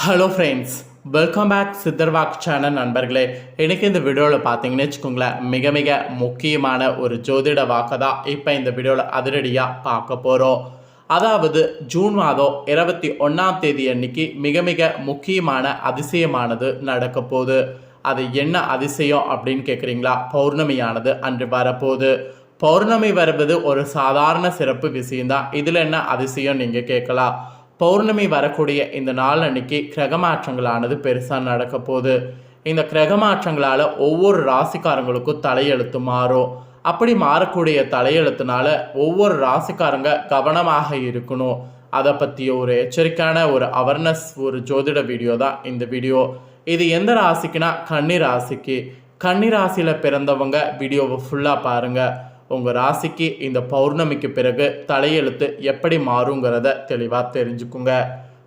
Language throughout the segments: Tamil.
ஹலோ ஃப்ரெண்ட்ஸ் வெல்கம் பேக் சித்தர்வாக் சேனல் நண்பர்களே. எனக்கு இந்த வீடியோவில் பார்த்தீங்கன்னு வச்சுக்கோங்களேன் மிக மிக முக்கியமான ஒரு ஜோதிட வாக்கை தான் இப்போ இந்த வீடியோவில் அதிரடியாக பார்க்க போகிறோம் அதாவது ஜூன் மாதம் இருபத்தி ஒன்றாம் தேதி அன்னைக்கு மிக மிக முக்கியமான அதிசயமானது நடக்க போகுது. அது என்ன அதிசயம் அப்படின்னு கேட்குறீங்களா பௌர்ணமியானது அன்று வரப்போகுது. பௌர்ணமி வருவது ஒரு சாதாரண சிறப்பு விஷயம்தான். இதில் என்ன அதிசயம் நீங்கள் கேட்கலாம். பௌர்ணமி வரக்கூடிய இந்த நாள் அன்னைக்கு கிரக மாற்றங்களானது பெருசாக நடக்க போகுது. இந்த கிரக மாற்றங்களால் ஒவ்வொரு ராசிக்காரங்களுக்கும் தலையெழுத்து மாறும். அப்படி மாறக்கூடிய தலையெழுத்துனால ஒவ்வொரு ராசிக்காரங்க கவனமாக இருக்கணும். அதை பற்றிய ஒரு எச்சரிக்கையான ஒரு அவேர்னஸ் ஒரு ஜோதிட வீடியோ தான் இந்த வீடியோ இது எந்த ராசிக்குனா கன்னி ராசிக்கு. கன்னி ராசியில் பிறந்தவங்க வீடியோவை ஃபுல்லாக பாருங்கள் உங்கள் ராசிக்கு இந்த பௌர்ணமிக்கு பிறகு தலையெழுத்து எப்படி மாறுங்கிறத தெளிவாக தெரிஞ்சுக்குங்க.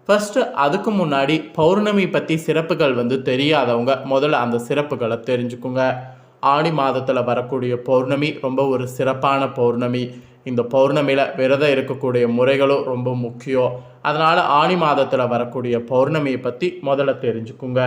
ஃபஸ்ட்டு அதுக்கு முன்னாடி பௌர்ணமி பற்றி சிறப்புகள் வந்து தெரியாதவங்க முதல்ல அந்த சிறப்புகளை தெரிஞ்சுக்குங்க. ஆடி மாதத்தில் வரக்கூடிய பௌர்ணமி ரொம்ப ஒரு சிறப்பான பௌர்ணமி. இந்த பௌர்ணமியில் விரதம் இருக்கக்கூடிய முறைகளும் ரொம்ப முக்கியம். அதனால் ஆணி மாதத்தில் வரக்கூடிய பௌர்ணமியை பற்றி முதல்ல தெரிஞ்சுக்குங்க.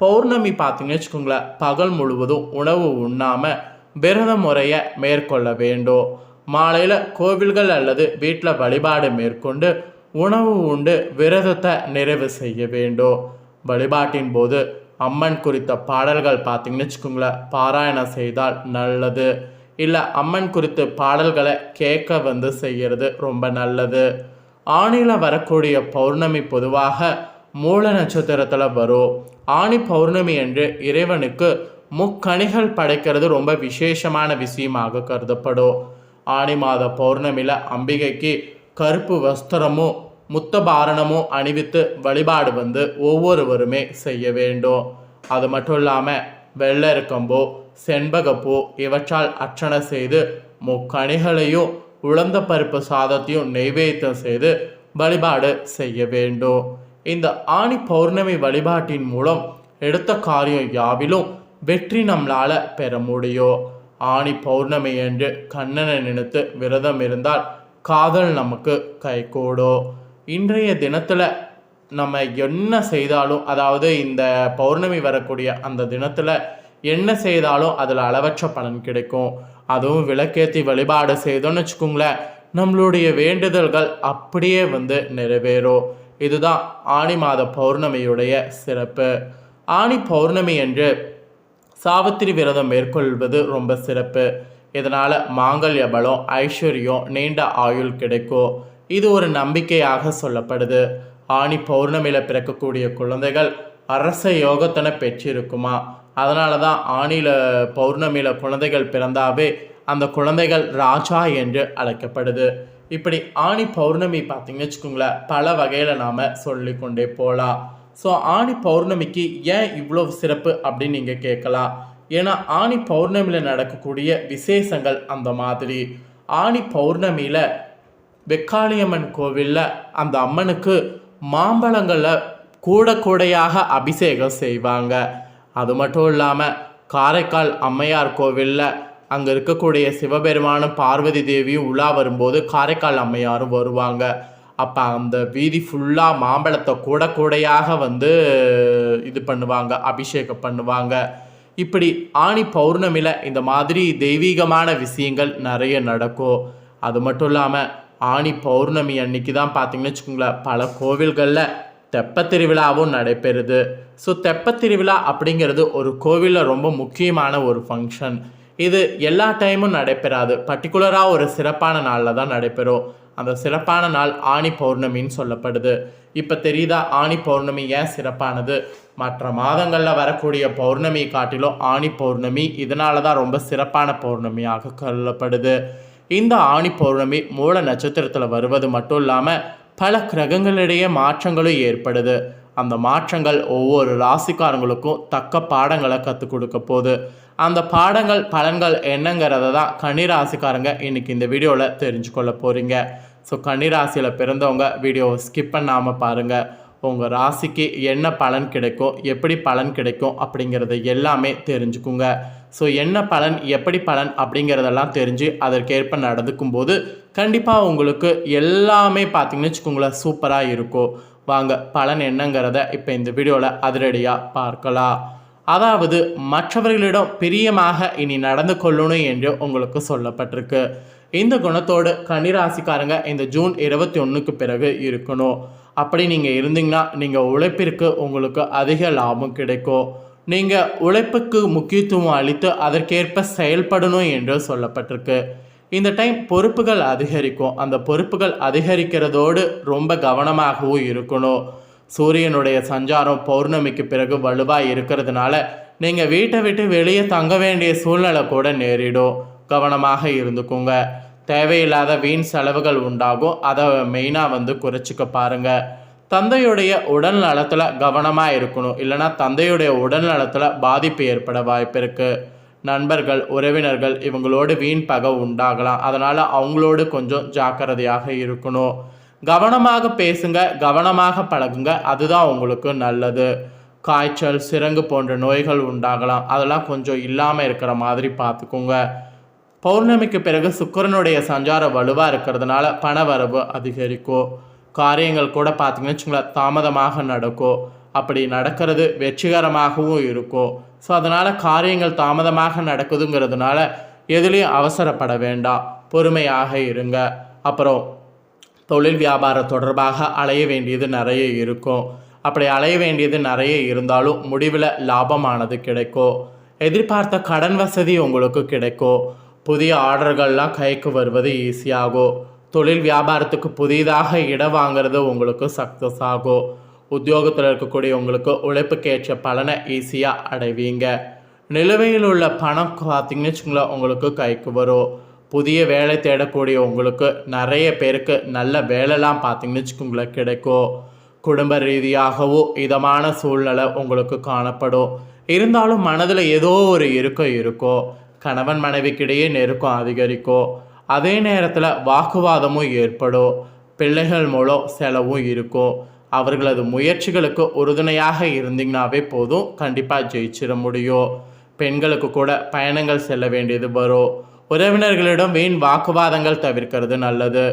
பௌர்ணமி பார்த்தீங்கன்னு வச்சுக்கோங்களேன் பகல் முழுவதும் உணவு உண்ணாமல் விரத முறையை மேற்கொள்ள வேண்டும் மாலையில் கோவில்கள் அல்லது வீட்டில் வழிபாடு மேற்கொண்டு உணவு உண்டு விரதத்தை நிறைவு செய்ய வேண்டும் வழிபாட்டின் போது அம்மன் குறித்த பாடல்கள் பார்த்தீங்கன்னு வச்சுக்கோங்களேன் பாராயணம் செய்தால் நல்லது. இல்லை அம்மன் குறித்து பாடல்களை கேட்க வந்து செய்கிறது ரொம்ப நல்லது. ஆணியில் வரக்கூடிய பௌர்ணமி பொதுவாக மூல நட்சத்திரத்தில் வரும். ஆணி பௌர்ணமி என்று இறைவனுக்கு முக்கணிகள் படைக்கிறது ரொம்ப விசேஷமான விஷயமாக கருதப்படும். ஆணி மாத பௌர்ணமியில் அம்பிகைக்கு கருப்பு வஸ்திரமும் முத்தபாரணமும் அணிவித்து வழிபாடு வந்து ஒவ்வொருவருமே செய்ய வேண்டும். அது மட்டும் இல்லாமல் வெள்ளரிக்கம்பூ செண்பகப்பூ இவற்றால் அர்ச்சனை செய்து முக்கணிகளையும் உளுந்த பருப்பு சாதத்தையும் நெய்வேத்தியம் செய்து வழிபாடு செய்ய வேண்டும். இந்த ஆணி பௌர்ணமி வழிபாட்டின் மூலம் எடுத்த காரியம் யாவிலும் வெற்றி நம்மளால் பெற முடியும் ஆணி பௌர்ணமி என்று கண்ணனை நினைத்து விரதம் இருந்தால் காதல் நமக்கு கைகூடும் இன்றைய தினத்தில் நம்ம என்ன செய்தாலும் அதாவது இந்த பௌர்ணமி வரக்கூடிய அந்த தினத்தில் என்ன செய்தாலும் அதில் அளவற்ற பலன் கிடைக்கும். அதுவும் விளக்கேற்றி வழிபாடு செய்தோன்னு வச்சுக்கோங்களேன் நம்மளுடைய வேண்டுதல்கள் அப்படியே வந்து நிறைவேறும். இதுதான் ஆணி மாத பௌர்ணமியுடைய சிறப்பு. ஆணி பௌர்ணமி என்று சாவித்திரி விரதம் மேற்கொள்வது ரொம்ப சிறப்பு. இதனால் மாங்கல்ய பலம் ஐஸ்வர்யம் நீண்ட ஆயுள் கிடைக்கும். இது ஒரு நம்பிக்கையாக சொல்லப்படுது. ஆணி பௌர்ணமியில் பிறக்கக்கூடிய குழந்தைகள் அரச யோகத்தனை பெற்றிருக்குமா? அதனால தான் ஆணியில் பௌர்ணமியில் குழந்தைகள் பிறந்தாவே அந்த குழந்தைகள் ராஜா என்று அழைக்கப்படுது. இப்படி ஆணி பௌர்ணமி பார்த்தீங்கன்னு வச்சுக்கோங்களேன் பல வகையில் நாம் சொல்லிக்கொண்டே போகலாம் ஸோ ஆணி பௌர்ணமிக்கு ஏன் இவ்வளோ சிறப்பு அப்படின்னு நீங்கள் கேட்கலாம். ஏன்னா ஆணி பௌர்ணமியில் நடக்கக்கூடிய விசேஷங்கள் அந்த மாதிரி. ஆணி பௌர்ணமியில் வெக்காளியம்மன் கோவிலில் அந்த அம்மனுக்கு மாம்பழங்களில் கூட கூடையாக அபிஷேகம் செய்வாங்க. அது மட்டும் இல்லாமல் காரைக்கால் அம்மையார் கோவிலில் அங்கே இருக்கக்கூடிய சிவபெருமானும் பார்வதி தேவியும் உலா வரும்போது காரைக்கால் அம்மையாரும் வருவாங்க. அப்போ அந்த வீதி ஃபுல்லாக மாம்பழத்தை கூட கூடையாக வந்து இது பண்ணுவாங்க அபிஷேகம் பண்ணுவாங்க. இப்படி ஆணி பௌர்ணமியில் இந்த மாதிரி தெய்வீகமான விஷயங்கள் நிறைய நடக்கும். அது மட்டும் இல்லாமல் ஆணி பௌர்ணமி அன்னைக்கு தான் பார்த்தீங்கன்னு வச்சுக்கோங்களேன் பல கோவில்களில் தெப்பத்திருவிழாவும் நடைபெறுது. ஸோ தெப்பத்திருவிழா அப்படிங்கிறது ஒரு கோவிலில் ரொம்ப முக்கியமான ஒரு ஃபங்க்ஷன் இது எல்லா டைமும் நடைபெறாது. பர்டிகுலராக ஒரு சிறப்பான நாளில் தான் நடைபெறும். அந்த சிறப்பான நாள் ஆணி பௌர்ணமின்னு சொல்லப்படுது. இப்போ தெரியுதா ஆணி பௌர்ணமி ஏன் சிறப்பானது? மற்ற மாதங்களில் வரக்கூடிய பௌர்ணமி காட்டிலும் ஆணி பௌர்ணமி இதனால தான் ரொம்ப சிறப்பான பௌர்ணமியாக கொள்ளப்படுது இந்த ஆணி பௌர்ணமி மூல நட்சத்திரத்தில் வருவது மட்டும் இல்லாமல் பல கிரகங்களிடையே மாற்றங்களும் ஏற்படுது. அந்த மாற்றங்கள் ஒவ்வொரு ராசிக்காரங்களுக்கும் தக்க பாடங்களை கற்றுக் கொடுக்க போகுது. அந்த பாடங்கள் பலன்கள் என்னங்கிறத தான் கன்னிராசிக்காரங்க இன்றைக்கி இந்த வீடியோவில் தெரிஞ்சுக்கொள்ள போகிறீங்க ஸோ கன்னிராசியில் பிறந்தவங்க வீடியோவை ஸ்கிப் பண்ணாமல் பாருங்கள் உங்கள் ராசிக்கு என்ன பலன் கிடைக்கும் எப்படி பலன் கிடைக்கும் அப்படிங்கிறத எல்லாமே தெரிஞ்சுக்குங்க. ஸோ என்ன பலன் எப்படி பலன் அப்படிங்கிறதெல்லாம் தெரிஞ்சு அதற்கேற்ப நடந்துக்கும் போது கண்டிப்பாக உங்களுக்கு எல்லாமே பார்த்தீங்கன்னு வச்சுக்கோங்களேன் சூப்பராக இருக்கும். வாங்க பலன் என்னங்கிறத இப்போ இந்த வீடியோவில் அதிரடியாக பார்க்கலாம். அதாவது மற்றவர்களிடம் பிரியமாக இனி நடந்து கொள்ளணும் என்று உங்களுக்கு சொல்லப்பட்டிருக்கு. இந்த குணத்தோடு கன்னிராசிக்காரங்க இந்த ஜூன் இருபத்தி ஒன்றுக்கு பிறகு இருக்கணும். அப்படி நீங்கள் இருந்தீங்கன்னா நீங்கள் உழைப்பிற்கு உங்களுக்கு அதிக லாபம் கிடைக்கும். நீங்கள் உழைப்புக்கு முக்கியத்துவம் அளித்து அதற்கேற்ப செயல்படணும் என்று சொல்லப்பட்டிருக்கு. இந்த டைம் பொறுப்புகள் அதிகரிக்கும். அந்த பொறுப்புகள் அதிகரிக்கிறதோடு ரொம்ப கவனமாகவும் இருக்கணும். சூரியனுடைய சஞ்சாரம் பௌர்ணமிக்கு பிறகு வலுவாக இருக்கிறதுனால நீங்கள் வீட்டை விட்டு வெளியே தங்க வேண்டிய சூழ்நிலை கூட நேரிடும். கவனமாக இருந்துக்கோங்க. தேவையில்லாத வீண் செலவுகள் உண்டாகும். அதை மெயினாக வந்து குறைச்சிக்க பாருங்கள் தந்தையுடைய உடல் நலத்தில் கவனமாக இருக்கணும். இல்லைனா தந்தையுடைய உடல் நலத்தில் பாதிப்பு ஏற்பட வாய்ப்பு இருக்குது நண்பர்கள் உறவினர்கள் இவங்களோடு வீண் பகை உண்டாகலாம். அதனால் அவங்களோடு கொஞ்சம் ஜாக்கிரதையாக இருக்கணும். கவனமாக பேசுங்க கவனமாக பழகுங்க. அதுதான் உங்களுக்கு நல்லது. காய்ச்சல் சிறங்கு போன்ற நோய்கள் உண்டாகலாம். அதெல்லாம் கொஞ்சம் இல்லாமல் இருக்கிற மாதிரி பார்த்துக்கோங்க. பௌர்ணமிக்கு பிறகு சுக்கரனுடைய சஞ்சாரம் வலுவாக இருக்கிறதுனால பண வரவு அதிகரிக்கும். காரியங்கள் கூட பார்த்தீங்கன்னு வச்சுங்களேன் தாமதமாக நடக்கும். அப்படி நடக்கிறது வெற்றிகரமாகவும் இருக்கும் ஸோ அதனால் காரியங்கள் தாமதமாக நடக்குதுங்கிறதுனால எதுலேயும் அவசரப்பட வேண்டாம். பொறுமையாக இருங்க. அப்புறம் தொழில் வியாபாரம் தொடர்பாக அலைய வேண்டியது நிறைய இருக்கும். அப்படி அலைய வேண்டியது நிறைய இருந்தாலும் முடிவில் லாபமானது கிடைக்கும் எதிர்பார்த்த கடன் வசதி உங்களுக்கு கிடைக்கும் புதிய ஆர்டர்கள்லாம் கைக்கு வருவது ஈஸியாகும் தொழில் வியாபாரத்துக்கு புதிதாக இடம் வாங்குறது உங்களுக்கு சக்ஸஸ் ஆகும் உத்தியோகத்தில் இருக்கக்கூடிய உங்களுக்கு உழைப்புக்கேற்ற பலனை ஈஸியாக அடைவீங்க. நிலுவையில் உள்ள பணம் பார்த்தீங்கன்னு வச்சுக்கோங்களேன் உங்களுக்கு கைக்கு வரும். புதிய வேலை தேடக்கூடிய உங்களுக்கு நிறைய பேருக்கு நல்ல வேலைலாம் பார்த்தீங்கன்னு வச்சுக்கோங்களேன் கிடைக்கும். குடும்ப ரீதியாகவும் இதமான சூழ்நிலை உங்களுக்கு காணப்படும். இருந்தாலும் மனதில் ஏதோ ஒரு இருக்கம் இருக்கும். கணவன் மனைவிக்கிடையே நெருக்கம் அதிகரிக்கும். அதே நேரத்தில் வாக்குவாதமும் ஏற்படும். பிள்ளைகள் மூலம் செலவும் இருக்கும். அவர்களது முயற்சிகளுக்கு உறுதுணையாக இருந்தீங்கனாவே போதும். கண்டிப்பாக ஜெயிச்சிட முடியும். பெண்களுக்கு கூட பயணங்கள் செல்ல வேண்டியது வரும். உறவினர்களிடம் வீண் வாக்குவாதங்கள் தவிர்க்கிறது நல்லது.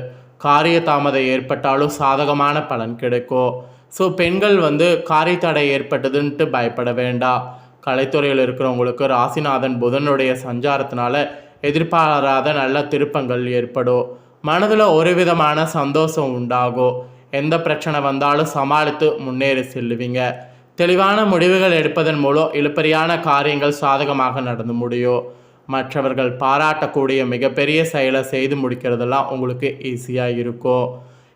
காரிய தாமதம் ஏற்பட்டாலும் சாதகமான பலன் கிடைக்கும். ஸோ பெண்கள் வந்து காரிய தடை ஏற்பட்டதுன்ட்டு பயப்பட வேண்டாம். கலைத்துறையில் இருக்கிறவங்களுக்கு ராசிநாதன் புதனுடைய சஞ்சாரத்தினால எதிர்பாராத நல்ல திருப்பங்கள் ஏற்படும். மனதில் ஒரு விதமான சந்தோஷம் உண்டாகும். எந்த பிரச்சனை வந்தாலும் சமாளித்து முன்னேறி செல்லுவீங்க. தெளிவான முடிவுகள் எடுப்பதன் மூலம் இழுப்பறியான காரியங்கள் சாதகமாக நடந்து முடியும். மற்றவர்கள் பாராட்டக்கூடிய மிகப்பெரிய செயலை செய்து முடிக்கிறதெல்லாம் உங்களுக்கு ஈஸியாக இருக்கும்.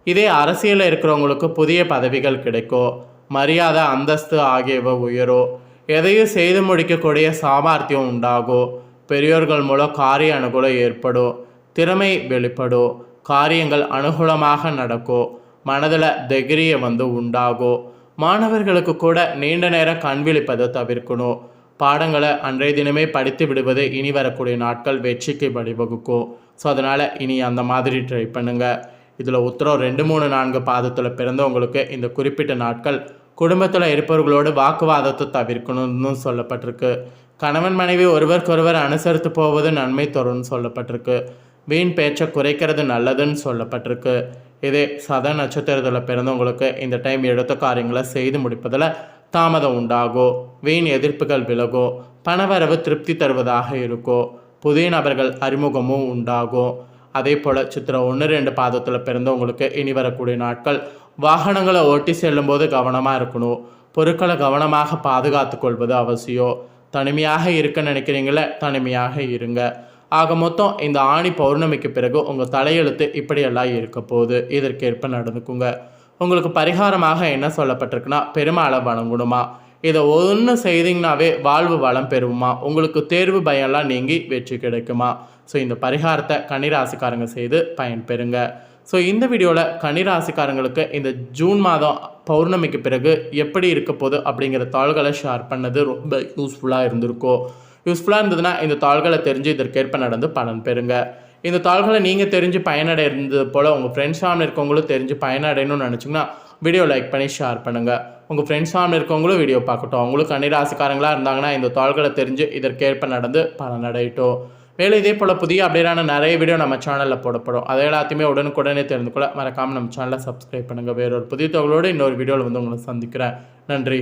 இதே அரசியலில் இருக்கிறவங்களுக்கு புதிய பதவிகள் கிடைக்கும். மரியாதை அந்தஸ்து ஆகியவை உயரும். எதையும் செய்து முடிக்கக்கூடிய சாமர்த்தியம் உண்டாகும். பெரியோர்கள் மூலம் காரிய அனுகூலம் ஏற்படும். திறமை வெளிப்படும். காரியங்கள் அனுகூலமாக நடக்கும். மனதில் தைரிய வந்து உண்டாகும் மாணவர்களுக்கு கூட நீண்ட நேரம் கண் விழிப்பதை தவிர்க்கணும் பாடங்களை அன்றைய தினமே படித்து விடுவது இனி வரக்கூடிய நாட்கள் வெற்றிக்கு வழிவகுக்கும் ஸோ அதனால் இனி அந்த மாதிரி ட்ரை பண்ணுங்கள் இதில் உத்தரம் ரெண்டு மூணு நான்கு பாதத்தில் பிறந்தவங்களுக்கு இந்த குறிப்பிட்ட நாட்கள் குடும்பத்தில் இருப்பவர்களோடு வாக்குவாதத்தை தவிர்க்கணும்னு சொல்லப்பட்டிருக்கு. கணவன் மனைவி ஒருவருக்கொருவர் அனுசரித்து போவது நன்மை தரும்னு சொல்லப்பட்டிருக்கு. வீண் பேச்சை குறைக்கிறது நல்லதுன்னு சொல்லப்பட்டிருக்கு. இதே சத நட்சத்திரத்தில் பிறந்தவங்களுக்கு இந்த டைம் எடுத்த காரியங்களை செய்து முடிப்பதில் தாமதம் உண்டாகும் வீண் எதிர்ப்புகள் விலகும் பணவரவு திருப்தி தருவதாக இருக்கோ புதிய நபர்கள் அறிமுகமும் உண்டாகும் அதே போல் சித்திரம் ஒன்று ரெண்டு பாதத்தில் பிறந்தவங்களுக்கு இனி வரக்கூடிய நாட்கள் வாகனங்களை ஓட்டி செல்லும்போது கவனமாக இருக்கணும். பொருட்களை கவனமாக பாதுகாத்து கொள்வது அவசியம். தனிமையாக இருக்க நினைக்கிறீங்களே தனிமையாக இருங்க. ஆக மொத்தம் இந்த ஆணி பௌர்ணமிக்கு பிறகு உங்கள் தலையெழுத்து இப்படியெல்லாம் இருக்க போகுது. இதற்கேற்ப நடந்துக்குங்க. உங்களுக்கு பரிகாரமாக என்ன சொல்லப்பட்டிருக்குன்னா பெருமாளை வணங்கணுமா? இதை ஒன்று செய்தீங்கனாவே வாழ்வு வளம் பெறுமா? உங்களுக்கு தேர்வு பயம்லாம் நீங்கி வெற்றி கிடைக்குமா? ஸோ இந்த பரிகாரத்தை கன்னிராசிக்காரங்க செய்து பயன்பெறுங்க. ஸோ இந்த வீடியோவில் கன்னிராசிக்காரங்களுக்கு இந்த ஜூன் மாதம் பௌர்ணமிக்கு பிறகு எப்படி இருக்க போகுது அப்படிங்கிற தாள்களை ஷேர் பண்ணது ரொம்ப யூஸ்ஃபுல்லாக இருந்திருக்கும். யூஸ்ஃபுல்லாக இருந்ததுன்னா இந்த தாள்களை தெரிஞ்சு இதற்கேற்ப நடந்து பலன் பெறுங்க. இந்த தாள்களை நீங்கள் தெரிஞ்சு பயனடைந்தது போல் உங்கள் ஃப்ரெண்ட்ஸ் ஃபேமிலி இருக்கவங்களும் தெரிஞ்சு பயனடையணும்னு நினச்சிங்கன்னா வீடியோ லைக் பண்ணி ஷேர் பண்ணுங்கள் உங்கள் ஃப்ரெண்ட்ஸ் ஃபேமிலி இருக்கவங்களும் வீடியோ பார்க்கட்டும். அவங்களும் கன்னிராசிக்காரங்களாக இருந்தாங்கன்னா இந்த தாள்களை தெரிஞ்சு இதற்கேற்ப நடந்து பலனடையட்டும். மேலும் இதே போல் புதிய அப்டேட்டான நிறைய வீடியோ நம்ம சேனலில் போடப்படும். அதை எல்லாத்தையுமே உடனுக்குடனே தெரிந்து கொள்ள மறக்காமல் நம்ம சேனலை சப்ஸ்கிரைப் பண்ணுங்கள் வேறொரு புதிய தொகையோடு இன்னொரு வீடியோவில் வந்து உங்களை சந்திக்கிறேன். நன்றி.